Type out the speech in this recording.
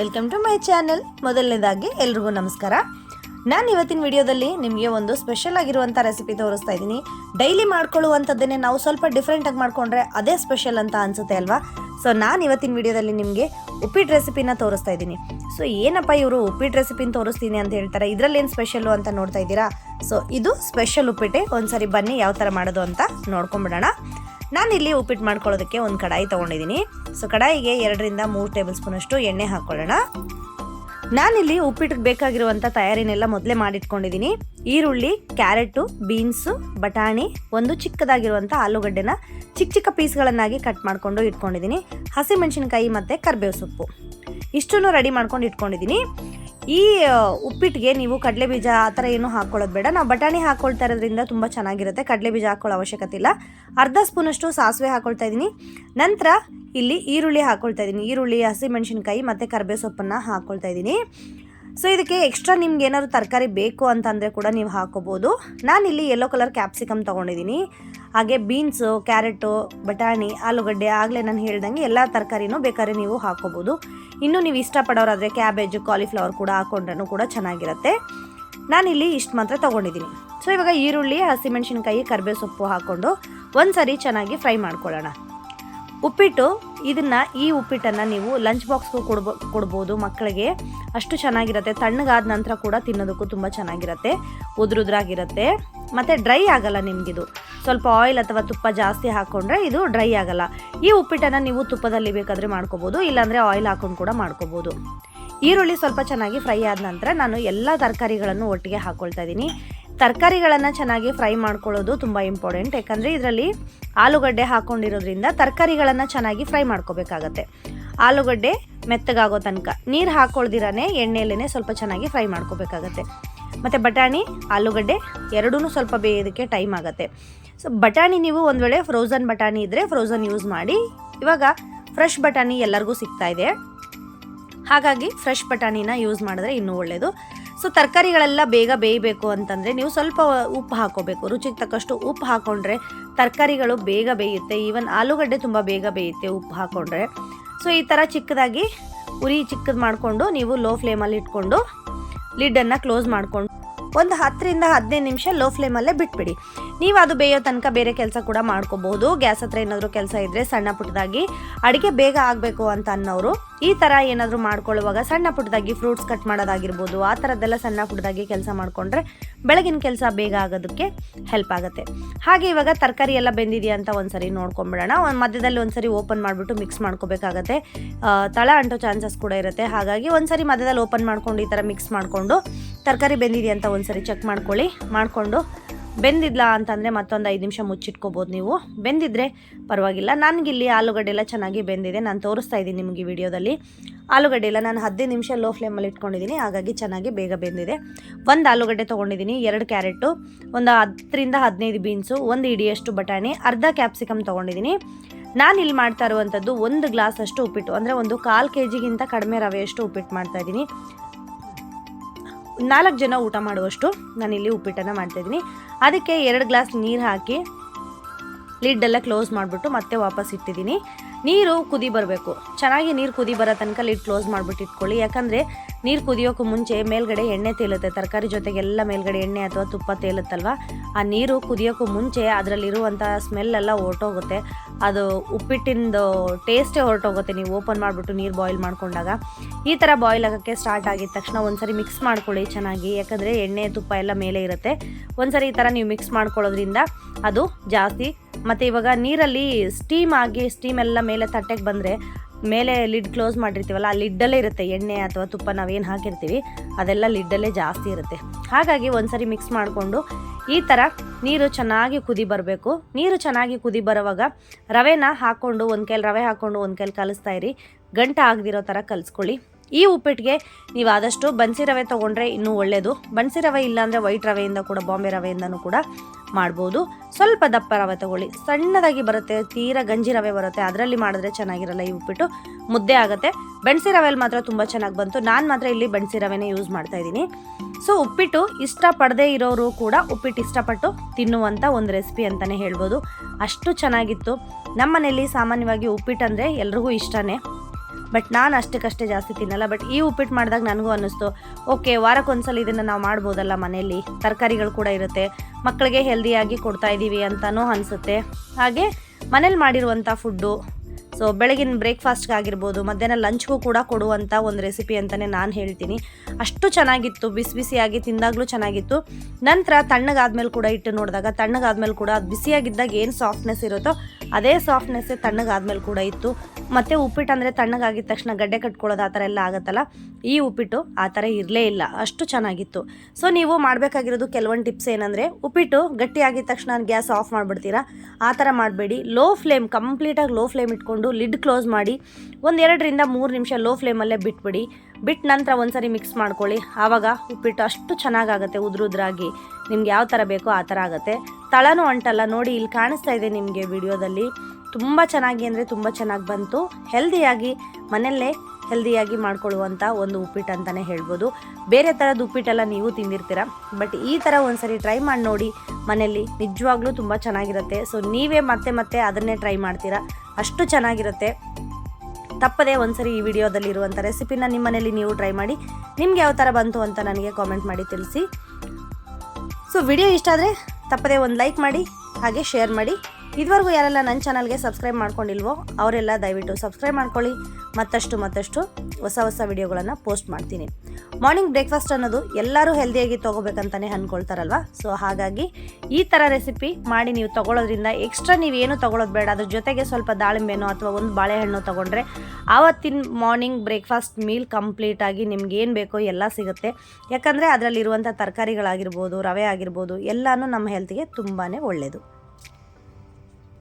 Welcome to my channel ಮೊದಲನೇದಾಗಿ ಎಲ್ರಿಗೂ ನಮಸ್ಕಾರ. ನಾನು ಇವತ್ತಿನ ವಿಡಿಯೋದಲ್ಲಿ ನಿಮಗೆ ಒಂದು ಸ್ಪೆಷಲ್ ಆಗಿರುವಂಥ ರೆಸಿಪಿ ತೋರಿಸ್ತಾ ಇದ್ದೀನಿ. ಡೈಲಿ ಮಾಡ್ಕೊಳ್ಳುವಂಥದ್ದನ್ನೇ ನಾವು ಸ್ವಲ್ಪ ಡಿಫ್ರೆಂಟಾಗಿ ಮಾಡಿಕೊಂಡ್ರೆ ಅದೇ ಸ್ಪೆಷಲ್ ಅಂತ ಅನಿಸುತ್ತೆ ಅಲ್ವಾ? ಸೊ ನಾನು ಇವತ್ತಿನ ವಿಡಿಯೋದಲ್ಲಿ ನಿಮಗೆ ಉಪ್ಪಿಟ್ಟು ರೆಸಿಪಿನ ತೋರಿಸ್ತಾ ಇದ್ದೀನಿ. ಸೊ ಏನಪ್ಪ ಇವರು ಉಪ್ಪಿಟ್ಟು ರೆಸಿಪಿನ ತೋರಿಸ್ತೀನಿ ಅಂತ ಹೇಳ್ತಾರೆ. ಇದರಲ್ಲಿ ಏನು ಸ್ಪೆಷಲ್ಲು ಅಂತ ನೋಡ್ತಾ ಇದ್ದೀರಾ? ಸೊ ಇದು ಸ್ಪೆಷಲ್ ಉಪ್ಪಿಟ್ಟೆ. ಒಂದು ಬನ್ನಿ ಯಾವ ಥರ ಮಾಡೋದು ಅಂತ ನೋಡ್ಕೊಂಬಿಡೋಣ. ನಾನಿಲ್ಲಿ ಉಪ್ಪಿಟ್ಟು ಮಾಡ್ಕೊಳ್ಳೋದಕ್ಕೆ ಒಂದು ಕಡಾಯಿ ತೊಗೊಂಡಿದ್ದೀನಿ. ಸೊ ಕಡಾಯಿಗೆ ಎರಡರಿಂದ ಮೂರು ಟೇಬಲ್ ಸ್ಪೂನಷ್ಟು ಎಣ್ಣೆ ಹಾಕ್ಕೊಳ್ಳೋಣ. ನಾನಿಲ್ಲಿ ಉಪ್ಪಿಟ್ಟಿಗೆ ಬೇಕಾಗಿರುವಂಥ ತಯಾರಿನೆಲ್ಲ ಮೊದಲೇ ಮಾಡಿಟ್ಕೊಂಡಿದ್ದೀನಿ. ಈರುಳ್ಳಿ, ಕ್ಯಾರೆಟು, ಬೀನ್ಸು, ಬಟಾಣಿ, ಒಂದು ಚಿಕ್ಕದಾಗಿರುವಂಥ ಆಲೂಗಡ್ಡೆನ ಚಿಕ್ಕ ಚಿಕ್ಕ ಪೀಸ್ಗಳನ್ನಾಗಿ ಕಟ್ ಮಾಡಿಕೊಂಡು ಇಟ್ಕೊಂಡಿದ್ದೀನಿ. ಹಸಿಮೆಣಸಿನ್ಕಾಯಿ ಮತ್ತು ಕರ್ಬೇವು ಸೊಪ್ಪು. ಇಷ್ಟನ್ನು ರೆಡಿ ಮಾಡ್ಕೊಂಡು ಇಟ್ಕೊಂಡಿದ್ದೀನಿ. ಈ ಉಪ್ಪಿಟ್ಟಿಗೆ ನೀವು ಕಡಲೆ ಬೀಜ ಆ ಥರ ಏನು ಹಾಕ್ಕೊಳ್ಳೋದು ಬೇಡ. ನಾವು ಬಟಾಣಿ ಹಾಕ್ಕೊಳ್ತಾ ಇರೋದ್ರಿಂದ ತುಂಬ ಚೆನ್ನಾಗಿರುತ್ತೆ. ಕಡಲೆ ಬೀಜ ಹಾಕೊಳ್ಳೋ ಅವಶ್ಯಕತೆ ಇಲ್ಲ. ಅರ್ಧ ಸ್ಪೂನಷ್ಟು ಸಾಸಿವೆ ಹಾಕ್ಕೊಳ್ತಾ ಇದ್ದೀನಿ. ನಂತರ ಇಲ್ಲಿ ಈರುಳ್ಳಿ ಹಾಕ್ಕೊಳ್ತಾ ಇದ್ದೀನಿ. ಈರುಳ್ಳಿ ಹಸಿಮೆಣಸಿನ್ಕಾಯಿ ಮತ್ತು ಕರ್ಬೇ ಸೊಪ್ಪನ್ನು ಹಾಕ್ಕೊಳ್ತಾ ಇದ್ದೀನಿ. ಸೊ, ಇದಕ್ಕೆ ಎಕ್ಸ್ಟ್ರಾ ನಿಮ್ಗೆ ಏನಾದ್ರು ತರಕಾರಿ ಬೇಕು ಅಂತಂದರೆ ಕೂಡ ನೀವು ಹಾಕೋಬೋದು ನಾನಿಲ್ಲಿ ಯೆಲ್ಲೋ ಕಲರ್ ಕ್ಯಾಪ್ಸಿಕಮ್ ತೊಗೊಂಡಿದ್ದೀನಿ. ಹಾಗೆ ಬೀನ್ಸು ಕ್ಯಾರೆಟು ಬಟಾಣಿ, ಆಲೂಗಡ್ಡೆ ಆಗಲೇ ನಾನು ಹೇಳ್ದಂಗೆ ಎಲ್ಲ ತರಕಾರಿನೂ ಬೇಕಾದ್ರೆ ನೀವು ಹಾಕೋಬೋದು ಇನ್ನು ನೀವು ಇಷ್ಟಪಡೋರಾದರೆ ಕ್ಯಾಬೇಜು ಕಾಲಿಫ್ಲವರ್ ಕೂಡ ಹಾಕೊಂಡ್ರೂ ಕೂಡ ಚೆನ್ನಾಗಿರುತ್ತೆ. ನಾನಿಲ್ಲಿ ಇಷ್ಟು ಮಾತ್ರ ತೊಗೊಂಡಿದ್ದೀನಿ. ಸೊ ಇವಾಗ ಈರುಳ್ಳಿ, ಹಸಿಮೆಣಸಿನ್ಕಾಯಿ, ಕರಿಬೇವು ಸೊಪ್ಪು ಹಾಕ್ಕೊಂಡು ಒಂದು ಸರಿ ಚೆನ್ನಾಗಿ ಫ್ರೈ ಮಾಡ್ಕೊಳ್ಳೋಣ. ಉಪ್ಪಿಟ್ಟು, ಇದನ್ನು ಈ ಉಪ್ಪಿಟ್ಟನ್ನು ನೀವು ಲಂಚ್ ಬಾಕ್ಸ್ಗೂ ಕೊಡ್ಬೋ, ಕೊಡ್ಬೋದು. ಮಕ್ಕಳಿಗೆ ಅಷ್ಟು ಚೆನ್ನಾಗಿರುತ್ತೆ. ತಣ್ಣಗಾದ ನಂತರ ಕೂಡ ತಿನ್ನೋದಕ್ಕೂ ತುಂಬ ಚೆನ್ನಾಗಿರುತ್ತೆ. ಉದುರುದ್ರಾಗಿರುತ್ತೆ. ಮತ್ತು ಡ್ರೈ ಆಗಲ್ಲ ನಿಮಗಿದು. ಸ್ವಲ್ಪ ಆಯಿಲ್ ಅಥವಾ ತುಪ್ಪ ಜಾಸ್ತಿ ಹಾಕೊಂಡ್ರೆ ಇದು ಡ್ರೈ ಆಗಲ್ಲ. ಈ ಉಪ್ಪಿಟ್ಟನ್ನು ನೀವು ತುಪ್ಪದಲ್ಲಿ ಬೇಕಾದರೆ ಮಾಡ್ಕೋಬೋದು, ಇಲ್ಲಾಂದರೆ ಆಯಿಲ್ ಹಾಕೊಂಡು ಕೂಡ ಮಾಡ್ಕೋಬೋದು. ಈರುಳ್ಳಿ ಸ್ವಲ್ಪ ಚೆನ್ನಾಗಿ ಫ್ರೈ ಆದ ನಂತರ ನಾನು ಎಲ್ಲ ತರಕಾರಿಗಳನ್ನು ಒಟ್ಟಿಗೆ ಹಾಕೊಳ್ತಾ ಇದ್ದೀನಿ ತರಕಾರಿಗಳನ್ನು ಚೆನ್ನಾಗಿ ಫ್ರೈ ಮಾಡ್ಕೊಳ್ಳೋದು ತುಂಬ ಇಂಪಾರ್ಟೆಂಟ್ ಯಾಕಂದರೆ ಇದರಲ್ಲಿ ಆಲೂಗಡ್ಡೆ ಹಾಕ್ಕೊಂಡಿರೋದ್ರಿಂದ ತರಕಾರಿಗಳನ್ನು ಚೆನ್ನಾಗಿ ಫ್ರೈ ಮಾಡ್ಕೋಬೇಕಾಗತ್ತೆ. ಆಲೂಗಡ್ಡೆ ಮೆತ್ತಗಾಗೋ ತನಕ. ನೀರು ಹಾಕ್ಕೊಳ್ದಿರೇ ಎಣ್ಣೆಯಲ್ಲೇ ಸ್ವಲ್ಪ ಚೆನ್ನಾಗಿ ಫ್ರೈ ಮಾಡ್ಕೋಬೇಕಾಗತ್ತೆ. ಮತ್ತು ಬಟಾಣಿ, ಆಲೂಗಡ್ಡೆ ಎರಡೂ ಸ್ವಲ್ಪ ಬೇಯೋದಕ್ಕೆ ಟೈಮ್ ಆಗುತ್ತೆ. ಸೊ ಬಟಾಣಿ ನೀವು ಒಂದು ವೇಳೆ ಫ್ರೋಝನ್ ಬಟಾಣಿ ಇದ್ದರೆ ಫ್ರೋಝನ್ ಯೂಸ್ ಮಾಡಿ. ಇವಾಗ ಫ್ರೆಶ್ ಬಟಾಣಿ ಎಲ್ಲರಿಗೂ ಸಿಗ್ತಾ ಇದೆ. ಹಾಗಾಗಿ ಫ್ರೆಶ್ ಬಟಾಣಿನ ಯೂಸ್ ಮಾಡಿದ್ರೆ ಇನ್ನೂ ಒಳ್ಳೆಯದು ಸೊ ತರಕಾರಿಗಳೆಲ್ಲ ಬೇಗ ಬೇಯಬೇಕು ಅಂತಂದರೆ ನೀವು ಸ್ವಲ್ಪ ಉಪ್ಪು ಹಾಕೋಬೇಕು. ರುಚಿಗೆ ತಕ್ಕಷ್ಟು ಉಪ್ಪು ಹಾಕ್ಕೊಂಡ್ರೆ ತರಕಾರಿಗಳು ಬೇಗ ಬೇಯುತ್ತೆ. ಈವನ್ ಆಲೂಗಡ್ಡೆ ತುಂಬ ಬೇಗ ಬೇಯುತ್ತೆ ಉಪ್ಪು ಹಾಕ್ಕೊಂಡ್ರೆ ಸೊ ಈ ಥರ ಚಿಕ್ಕದಾಗಿ ಉರಿ ಚಿಕ್ಕದು ಮಾಡಿಕೊಂಡು ನೀವು ಲೋ ಫ್ಲೇಮಲ್ಲಿ ಇಟ್ಕೊಂಡು ಲಿಡ್ಡನ್ನು ಕ್ಲೋಸ್ ಮಾಡಿಕೊಂಡು ಒಂದು ಹತ್ತರಿಂದ ಹದಿನೈದು ನಿಮಿಷ ಲೋ ಫ್ಲೇಮಲ್ಲೇ ಬಿಟ್ಬಿಡಿ. ನೀವು ಅದು ಬೇಯೋ ತನಕ ಬೇರೆ ಕೆಲಸ ಕೂಡ ಮಾಡ್ಕೋಬಹುದು ಗ್ಯಾಸ್ ಹತ್ರ ಏನಾದರೂ ಕೆಲಸ ಇದ್ದರೆ ಸಣ್ಣ ಪುಟ್ಟದಾಗಿ ಅಡುಗೆ ಬೇಗ ಆಗಬೇಕು ಅಂತ ಅನ್ನೋರು ಈ ಥರ ಏನಾದರೂ ಮಾಡ್ಕೊಳ್ಳುವಾಗ ಸಣ್ಣ ಪುಟ್ಟದಾಗಿ ಫ್ರೂಟ್ಸ್ ಕಟ್ ಮಾಡೋದಾಗಿರ್ಬೋದು, ಆ ಥರದ್ದೆಲ್ಲ ಸಣ್ಣ ಪುಟ್ಟದಾಗಿ ಕೆಲಸ ಮಾಡಿಕೊಂಡ್ರೆ ಬೆಳಗಿನ ಕೆಲಸ ಬೇಗ ಆಗೋದಕ್ಕೆ ಹೆಲ್ಪ್ ಆಗುತ್ತೆ. ಹಾಗೆ ಇವಾಗ ತರಕಾರಿ ಎಲ್ಲ ಬೆಂದಿದೆಯಾ ಅಂತ ಒಂದ್ಸರಿ ನೋಡ್ಕೊಂಬಿಡೋಣ. ಒಂದು ಮಧ್ಯದಲ್ಲಿ ಒಂದ್ಸರಿ ಓಪನ್ ಮಾಡಿಬಿಟ್ಟು ಮಿಕ್ಸ್ ಮಾಡ್ಕೋಬೇಕಾಗತ್ತೆ. ತಳ ಅಂಟೋ ಚಾನ್ಸಸ್ ಕೂಡ ಇರುತ್ತೆ. ಹಾಗಾಗಿ ಒಂದ್ಸರಿ ಮಧ್ಯದಲ್ಲಿ ಓಪನ್ ಮಾಡ್ಕೊಂಡು ಈ ಥರ ಮಿಕ್ಸ್ ಮಾಡಿಕೊಂಡು ತರಕಾರಿ ಬೆಂದಿದೆಯಾ ಅಂತ ಒಂದ್ಸರಿ ಚೆಕ್ ಮಾಡ್ಕೊಳ್ಳಿ. ಮಾಡಿಕೊಂಡು ಬೆಂದಿದ್ಲ ಅಂತಂದರೆ ಮತ್ತೊಂದು ಐದು ನಿಮಿಷ ಮುಚ್ಚಿಟ್ಕೋಬೋದು ನೀವು. ಬೆಂದಿದ್ರೆ ಪರವಾಗಿಲ್ಲ. ನನಗಿಲ್ಲಿ ಆಲೂಗಡ್ಡೆ ಎಲ್ಲ ಚೆನ್ನಾಗಿ ಬೆಂದಿದೆ. ನಾನು ತೋರಿಸ್ತಾ ಇದ್ದೀನಿ ನಿಮಗೆ ವಿಡಿಯೋದಲ್ಲಿ. ಆಲೂಗಡ್ಡೆ ಎಲ್ಲ ನಾನು ಹದಿನೈದು ನಿಮಿಷ ಲೋ ಫ್ಲೇಮಲ್ಲಿ ಇಟ್ಕೊಂಡಿದ್ದೀನಿ. ಹಾಗಾಗಿ ಚೆನ್ನಾಗಿ ಬೇಗ ಬೆಂದಿದೆ. ಒಂದು ಆಲೂಗಡ್ಡೆ ತೊಗೊಂಡಿದ್ದೀನಿ. ಎರಡು ಕ್ಯಾರೆಟು, ಒಂದು ಹತ್ತರಿಂದ ಹದಿನೈದು ಬೀನ್ಸು, ಒಂದು ಇಡಿಯಷ್ಟು ಬಟಾಣಿ, ಅರ್ಧ ಕ್ಯಾಪ್ಸಿಕಮ್ ತೊಗೊಂಡಿದ್ದೀನಿ. ನಾನು ಇಲ್ಲಿ ಮಾಡ್ತಾ ಇರುವಂಥದ್ದು ಒಂದು ಗ್ಲಾಸ್ ಅಷ್ಟು ಉಪ್ಪಿಟ್ಟು. ಅಂದರೆ ಒಂದು ಕಾಲು ಕೆ ಜಿಗಿಂತ ಕಡಿಮೆ ರವೆಯಷ್ಟು ಉಪ್ಪಿಟ್ಟು ಮಾಡ್ತಾ ಇದ್ದೀನಿ. ನಾಲ್ಕು ಜನ ಊಟ ಮಾಡುವಷ್ಟು ನಾನಿಲ್ಲಿ ಉಪ್ಪಿಟ್ಟನ್ನು ಮಾಡ್ತಾಯಿದ್ದೀನಿ ಅದಕ್ಕೆ ಎರಡು ಗ್ಲಾಸ್ ನೀರು ಹಾಕಿ ಲಿಡ್ಡೆಲ್ಲ ಕ್ಲೋಸ್ ಮಾಡಿಬಿಟ್ಟು ಮತ್ತೆ ವಾಪಸ್ ಇಟ್ಟಿದ್ದೀನಿ. ನೀರು ಕುದಿ ಬರಬೇಕು. ಚೆನ್ನಾಗಿ ನೀರು ಕುದಿ ಬರೋ ತನಕ ಲಿಡ್ ಕ್ಲೋಸ್ ಮಾಡಿಬಿಟ್ಟು ಇಟ್ಕೊಳ್ಳಿ. ಯಾಕಂದರೆ ನೀರು ಕುದಿಯೋಕ್ಕೂ ಮುಂಚೆ ಮೇಲ್ಗಡೆ ಎಣ್ಣೆ ತೇಲುತ್ತೆ. ತರಕಾರಿ ಜೊತೆಗೆಲ್ಲ ಮೇಲ್ಗಡೆ ಎಣ್ಣೆ ಅಥವಾ ತುಪ್ಪ ತೇಲುತ್ತಲ್ವ? ಆ ನೀರು ಕುದಿಯೋಕ್ಕೂ ಮುಂಚೆ ಅದರಲ್ಲಿರುವಂಥ ಸ್ಮೆಲ್ಲೆಲ್ಲ ಹೊರಟೋಗುತ್ತೆ. ಅದು ಉಪ್ಪಿಟ್ಟಿಂದು ಟೇಸ್ಟೇ ಹೊರಟೋಗುತ್ತೆ. ನೀವು ಓಪನ್ ಮಾಡಿಬಿಟ್ಟು ನೀರು ಬಾಯ್ಲ್ ಮಾಡಿಕೊಂಡಾಗ. ಈ ಥರ ಬಾಯ್ಲ್ ಆಗೋಕ್ಕೆ ಸ್ಟಾರ್ಟ್ ಆಗಿದ ತಕ್ಷಣ ಒಂದ್ಸರಿ ಮಿಕ್ಸ್ ಮಾಡ್ಕೊಳ್ಳಿ ಚೆನ್ನಾಗಿ. ಯಾಕಂದರೆ ಎಣ್ಣೆ, ತುಪ್ಪ ಎಲ್ಲ ಮೇಲೆ ಇರುತ್ತೆ. ಒಂದ್ಸರಿ ಈ ಥರ ನೀವು ಮಿಕ್ಸ್ ಮಾಡ್ಕೊಳ್ಳೋದ್ರಿಂದ ಅದು ಜಾಸ್ತಿ. ಮತ್ತು ಇವಾಗ ನೀರಲ್ಲಿ ಸ್ಟೀಮ್ ಆಗಿ ಸ್ಟೀಮ್ ಎಲ್ಲ ಮೇಲೆ ತಟ್ಟೆಗೆ ಬಂದರೆ ಮೇಲೆ ಲಿಡ್ ಕ್ಲೋಸ್ ಮಾಡಿರ್ತೀವಲ್ಲ ಆ ಲಿಡ್ಡಲ್ಲೇ ಇರುತ್ತೆ, ಎಣ್ಣೆ ಅಥವಾ ತುಪ್ಪ ನಾವೇನು ಹಾಕಿರ್ತೀವಿ, ಅದೆಲ್ಲ ಲಿಡ್ಡಲ್ಲೇ ಜಾಸ್ತಿ ಇರುತ್ತೆ. ಹಾಗಾಗಿ ಒಂದ್ಸರಿ ಮಿಕ್ಸ್ ಮಾಡಿಕೊಂಡು ಈ ಥರ ನೀರು ಚೆನ್ನಾಗಿ ಕುದಿ ಬರಬೇಕು. ನೀರು ಚೆನ್ನಾಗಿ ಕುದಿ ಬರುವಾಗ ರವೆನ ಹಾಕ್ಕೊಂಡು ಒಂದು ಕೈಲಿ ರವೆ ಹಾಕ್ಕೊಂಡು ಒಂದು ಕೈಲಿ ಕಲಿಸ್ತಾ ಇರಿ. ಗಂಟೆ ಆಗದಿರೋ ಥರ ಕಲಿಸ್ಕೊಳ್ಳಿ. ಈ ಉಪ್ಪಿಟ್ಟಿಗೆ ನೀವು ಆದಷ್ಟು ಬನ್ಸಿ ರವೆ ತೊಗೊಂಡ್ರೆ ಇನ್ನೂ ಒಳ್ಳೆಯದು ಬನ್ಸಿ ರವೆ ಇಲ್ಲಾಂದರೆ ವೈಟ್ ರವೆಯಿಂದ ಕೂಡ, ಬಾಂಬೆ ರವೆಯಿಂದನೂ ಕೂಡ ಮಾಡ್ಬೋದು. ಸ್ವಲ್ಪ ದಪ್ಪ ರವೆ ತಗೊಳ್ಳಿ. ಸಣ್ಣದಾಗಿ ಬರುತ್ತೆ, ತೀರ ಗಂಜಿ ರವೆ ಬರುತ್ತೆ. ಅದರಲ್ಲಿ ಮಾಡಿದ್ರೆ ಚೆನ್ನಾಗಿರಲ್ಲ ಈ ಉಪ್ಪಿಟ್ಟು. ಮುದ್ದೆ ಆಗುತ್ತೆ. ಬೆಣಸಿ ರವೆಯಲ್ಲಿ ಮಾತ್ರ ತುಂಬ ಚೆನ್ನಾಗಿ ಬಂತು. ನಾನು ಮಾತ್ರ ಇಲ್ಲಿ ಬೆಣಸಿ ರವೆನೇ ಯೂಸ್ ಮಾಡ್ತಾ ಇದ್ದೀನಿ. ಸೊ ಉಪ್ಪಿಟ್ಟು ಇಷ್ಟಪಡದೇ ಇರೋರು ಕೂಡ ಉಪ್ಪಿಟ್ಟು ಇಷ್ಟಪಟ್ಟು ತಿನ್ನುವಂಥ ಒಂದು ರೆಸಿಪಿ ಅಂತಲೇ ಹೇಳ್ಬೋದು. ಅಷ್ಟು ಚೆನ್ನಾಗಿತ್ತು. ನಮ್ಮನೇಲಿ ಸಾಮಾನ್ಯವಾಗಿ ಉಪ್ಪಿಟ್ಟು ಅಂದರೆ ಎಲ್ರಿಗೂ ಇಷ್ಟನೇ. ಬಟ್ ನಾನು ಅಷ್ಟಕ್ಕಷ್ಟೇ ಜಾಸ್ತಿ ತಿನ್ನಲ್ಲ. ಬಟ್ ಈ ಉಪ್ಪಿಟ್ಟು ಮಾಡಿದಾಗ ನನಗೂ ಅನ್ನಿಸ್ತು, ಓಕೆ, ವಾರಕ್ಕೊಂದ್ಸಲ ಇದನ್ನು ನಾವು ಮಾಡ್ಬೋದಲ್ಲ ಮನೆಯಲ್ಲಿ? ತರಕಾರಿಗಳು ಕೂಡ ಇರುತ್ತೆ. ಮಕ್ಕಳಿಗೆ ಹೆಲ್ದಿಯಾಗಿ ಕೊಡ್ತಾ ಇದ್ದೀವಿ ಅಂತಲೂ ಅನಿಸುತ್ತೆ. ಹಾಗೆ ಮನೇಲಿ ಮಾಡಿರುವಂಥ ಫುಡ್ಡು ಸೊ ಬೆಳಗಿನ ಬ್ರೇಕ್ಫಾಸ್ಟ್ಗೆ ಆಗಿರ್ಬೋದು, ಮಧ್ಯಾಹ್ನ ಲಂಚ್ಗೂ ಕೂಡ ಕೊಡುವಂಥ ಒಂದು ರೆಸಿಪಿ ಅಂತಲೇ ನಾನು ಹೇಳ್ತೀನಿ. ಅಷ್ಟು ಚೆನ್ನಾಗಿತ್ತು, ಬಿಸಿ ಬಿಸಿಯಾಗಿ ತಿಂದಾಗಲೂ ಚೆನ್ನಾಗಿತ್ತು. ನಂತರ ತಣ್ಣಗಾದ್ಮೇಲೆ ಕೂಡ ಇಟ್ಟು ನೋಡಿದಾಗ, ತಣ್ಣಗಾದ್ಮೇಲೆ ಕೂಡ ಅದು ಬಿಸಿಯಾಗಿದ್ದಾಗ ಏನು ಸಾಫ್ಟ್ನೆಸ್ ಇರುತ್ತೋ ಅದೇ ಸಾಫ್ಟ್ನೆಸ್ಸೇ ತಣ್ಣಗಾದ್ಮೇಲೆ ಕೂಡ ಇತ್ತು. ಮತ್ತು ಉಪ್ಪಿಟ್ಟು ಅಂದರೆ ತಣ್ಣಗಾಗಿದ ತಕ್ಷಣ ಗಡ್ಡೆ ಕಟ್ಕೊಳ್ಳೋದು ಆ ಥರ ಎಲ್ಲ ಆಗುತ್ತಲ್ಲ? ಈ ಉಪ್ಪಿಟ್ಟು ಆ ಥರ ಇರಲೇ ಇಲ್ಲ. ಅಷ್ಟು ಚೆನ್ನಾಗಿತ್ತು. ಸೊ ನೀವು ಮಾಡಬೇಕಾಗಿರೋದು ಕೆಲವೊಂದು ಟಿಪ್ಸ್ ಏನಂದರೆ, ಉಪ್ಪಿಟ್ಟು ಗಟ್ಟಿಯಾಗಿದ ತಕ್ಷಣ ಗ್ಯಾಸ್ ಆಫ್ ಮಾಡಿಬಿಡ್ತೀರಾ? ಆ ಥರ ಮಾಡಬೇಡಿ. ಲೋ ಫ್ಲೇಮ್ ಕಂಪ್ಲೀಟಾಗಿ ಲೋ ಫ್ಲೇಮ್ ಇಟ್ಕೊಂಡು ಲಿಡ್ ಕ್ಲೋಸ್ ಮಾಡಿ ಒಂದೆರಡರಿಂದ ಮೂರು ನಿಮಿಷ ಲೋ ಫ್ಲೇಮಲ್ಲೇ ಬಿಟ್ಬಿಡಿ. ಬಿಟ್ಟು ನಂತರ ಒಂದ್ಸರಿ ಮಿಕ್ಸ್ ಮಾಡ್ಕೊಳ್ಳಿ. ಆವಾಗ ಉಪ್ಪಿಟ್ಟು ಅಷ್ಟು ಚೆನ್ನಾಗಾಗುತ್ತೆ ಉದ್ರುದ್ರಾಗಿ. ನಿಮ್ಗೆ ಯಾವ ಥರ ಬೇಕೋ ಆ ಥರ ಆಗುತ್ತೆ. ತಳನೂ ಅಂಟಲ್ಲ ನೋಡಿ ಇಲ್ಲಿ ಕಾಣಿಸ್ತಾ ಇದೆ ನಿಮಗೆ ವಿಡಿಯೋದಲ್ಲಿ. ತುಂಬ ಚೆನ್ನಾಗಿ ಅಂದರೆ ತುಂಬ ಚೆನ್ನಾಗಿ ಬಂತು. ಹೆಲ್ದಿಯಾಗಿ ಮನೆಯಲ್ಲೇ ಹೆಲ್ದಿಯಾಗಿ ಮಾಡ್ಕೊಳ್ಳುವಂಥ ಒಂದು ಉಪ್ಪಿಟ್ಟು ಅಂತಲೇ ಹೇಳ್ಬೋದು. ಬೇರೆ ಥರದ ಉಪ್ಪಿಟ್ಟೆಲ್ಲ ನೀವು ತಿಂದಿರ್ತೀರ? ಬಟ್ ಈ ಥರ ಒಂದ್ಸರಿ ಟ್ರೈ ಮಾಡಿ ನೋಡಿ. ಮನೆಯಲ್ಲಿ ನಿಜವಾಗ್ಲೂ ತುಂಬ ಚೆನ್ನಾಗಿರುತ್ತೆ. ಸೊ ನೀವೇ ಮತ್ತೆ ಮತ್ತೆ ಅದನ್ನೇ ಟ್ರೈ ಮಾಡ್ತೀರಾ? ಅಷ್ಟು ಚೆನ್ನಾಗಿರುತ್ತೆ. ತಪ್ಪದೇ ಒಂದ್ಸರಿ ಈ ವಿಡಿಯೋದಲ್ಲಿ ಇರುವಂಥ ರೆಸಿಪಿನ ನಿಮ್ಮ ಮನೇಲಿ ನೀವು ಟ್ರೈ ಮಾಡಿ. ನಿಮ್ಗೆ ಯಾವ ಥರ ಬಂತು ಅಂತ ನನಗೆ ಕಾಮೆಂಟ್ ಮಾಡಿ ತಿಳಿಸಿ. ಸೊ ವಿಡಿಯೋ ಇಷ್ಟ ಆದರೆ ತಪ್ಪದೇ ಒಂದು ಲೈಕ್ ಮಾಡಿ, ಹಾಗೆ ಶೇರ್ ಮಾಡಿ. ಇದುವರೆಗೂ ಯಾರೆಲ್ಲ ನನ್ನ ಚಾನಲ್ಗೆ ಸಬ್ಸ್ಕ್ರೈಬ್ ಮಾಡ್ಕೊಂಡಿಲ್ವೋ ಅವರೆಲ್ಲ ದಯವಿಟ್ಟು ಸಬ್ಸ್ಕ್ರೈಬ್ ಮಾಡ್ಕೊಳ್ಳಿ. ಮತ್ತಷ್ಟು ಮತ್ತಷ್ಟು ಹೊಸ ಹೊಸ ವಿಡಿಯೋಗಳನ್ನು ಪೋಸ್ಟ್ ಮಾಡ್ತೀನಿ. ಮಾರ್ನಿಂಗ್ ಬ್ರೇಕ್ಫಾಸ್ಟ್ ಅನ್ನೋದು ಎಲ್ಲರೂ ಹೆಲ್ದಿಯಾಗಿ ತೊಗೋಬೇಕಂತಲೇ ಅಂದ್ಕೊಳ್ತಾರಲ್ವ ಸೊ ಹಾಗಾಗಿ ಈ ಥರ ರೆಸಿಪಿ ಮಾಡಿ ನೀವು ತೊಗೊಳೋದ್ರಿಂದ ಎಕ್ಸ್ಟ್ರಾ ನೀವೇನು ತೊಗೊಳೋದು ಬೇಡ. ಅದ್ರ ಜೊತೆಗೆ ಸ್ವಲ್ಪ ದಾಳಿಂಬೆನೋ ಅಥವಾ ಒಂದು ಬಾಳೆಹಣ್ಣು ತೊಗೊಂಡ್ರೆ ಆವತ್ತಿನ ಮಾರ್ನಿಂಗ್ ಬ್ರೇಕ್ಫಾಸ್ಟ್ ಮೀಲ್ ಕಂಪ್ಲೀಟಾಗಿ ನಿಮ್ಗೆ ಏನು ಬೇಕೋ ಎಲ್ಲ ಸಿಗುತ್ತೆ. ಯಾಕಂದರೆ ಅದರಲ್ಲಿರುವಂಥ ತರಕಾರಿಗಳಾಗಿರ್ಬೋದು, ರವೆ ಆಗಿರ್ಬೋದು, ಎಲ್ಲನೂ ನಮ್ಮ ಹೆಲ್ತ್ಗೆ ತುಂಬಾ ಒಳ್ಳೆಯದು